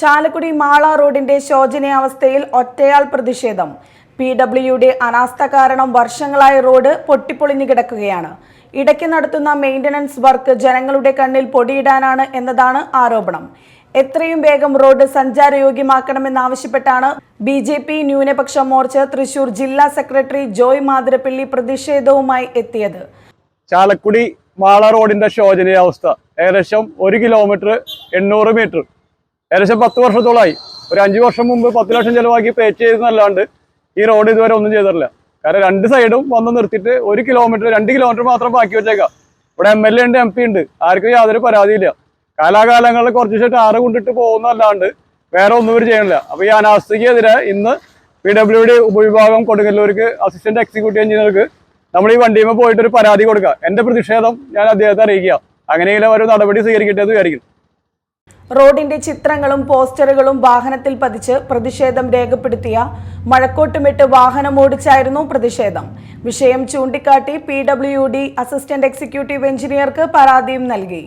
ചാലക്കുടി മാള റോഡിന്റെ ശോചനീയാവസ്ഥയിൽ ഒറ്റയാൾ പ്രതിഷേധം. പി ഡബ്ല്യുയുടെ അനാസ്ഥ കാരണം വർഷങ്ങളായി റോഡ് പൊട്ടിപ്പൊളിഞ്ഞു കിടക്കുകയാണ്. ഇടയ്ക്ക് നടത്തുന്ന മെയിന്റനൻസ് വർക്ക് ജനങ്ങളുടെ കണ്ണിൽ പൊടിയിടാനാണ് എന്നതാണ് ആരോപണം. എത്രയും വേഗം റോഡ് സഞ്ചാരയോഗ്യമാക്കണമെന്നാവശ്യപ്പെട്ടാണ് ബി ജെ പി ന്യൂനപക്ഷ മോർച്ച തൃശൂർ ജില്ലാ സെക്രട്ടറി ജോയ് മാതിരപ്പള്ളി പ്രതിഷേധവുമായി എത്തിയത്. ചാലക്കുടി മാള റോഡിന്റെ ശോചനീയാവസ്ഥ ഏകദേശം ഒരു കിലോമീറ്റർ എണ്ണൂറ് മീറ്റർ ഏകദേശം പത്ത് വർഷത്തോളമായി ഒരു അഞ്ചു വർഷം മുമ്പ് പത്ത് ലക്ഷം ചിലവാക്കി പേച്ച് ചെയ്തെന്നല്ലാണ്ട് ഈ റോഡ് ഇതുവരെ ഒന്നും ചെയ്തിട്ടില്ല. കാരണം രണ്ട് സൈഡും വന്ന് നിർത്തിയിട്ട് ഒരു കിലോമീറ്റർ രണ്ട് കിലോമീറ്റർ മാത്രം ബാക്കി വെച്ചേക്കാം. ഇവിടെ എം എൽ എ ഉണ്ട് എം പി ഉണ്ട്. ആർക്കും യാതൊരു പരാതിയില്ല. കാലാകാലങ്ങളിൽ കുറച്ച് ദിവസം ടാറ് കൊണ്ടിട്ട് പോകുന്നതല്ലാണ്ട് വേറെ ഒന്നും ഇവർ ചെയ്യണില്ല. അപ്പൊ ഈ അനാസ്ഥയ്ക്കെതിരെ ഇന്ന് പി ഡബ്ല്യു ഡി ഉപവിഭാഗം കൊടുങ്ങല്ലൂർക്ക് അസിസ്റ്റന്റ് എക്സിക്യൂട്ടീവ് എഞ്ചിനീയർക്ക് നമ്മൾ ഈ വണ്ടിയുമ്പോൾ പോയിട്ട് ഒരു പരാതി കൊടുക്കുക എന്റെ പ്രതിഷേധം ഞാൻ അദ്ദേഹത്തെ അറിയിക്കുക. അങ്ങനെയെങ്കിലും ഒരു നടപടി സ്വീകരിക്കട്ടെ എന്ന് വിചാരിക്കുന്നു. റോഡിന്റെ ചിത്രങ്ങളും പോസ്റ്ററുകളും വാഹനത്തിൽ പതിച്ച് പ്രതിഷേധം രേഖപ്പെടുത്തിയ മഴക്കോട്ടുമിട്ട് വാഹനം ഓടിച്ചായിരുന്നു പ്രതിഷേധം. വിഷയം ചൂണ്ടിക്കാട്ടി പി അസിസ്റ്റന്റ് എക്സിക്യൂട്ടീവ് എഞ്ചിനീയർക്ക് പരാതിയും നൽകി.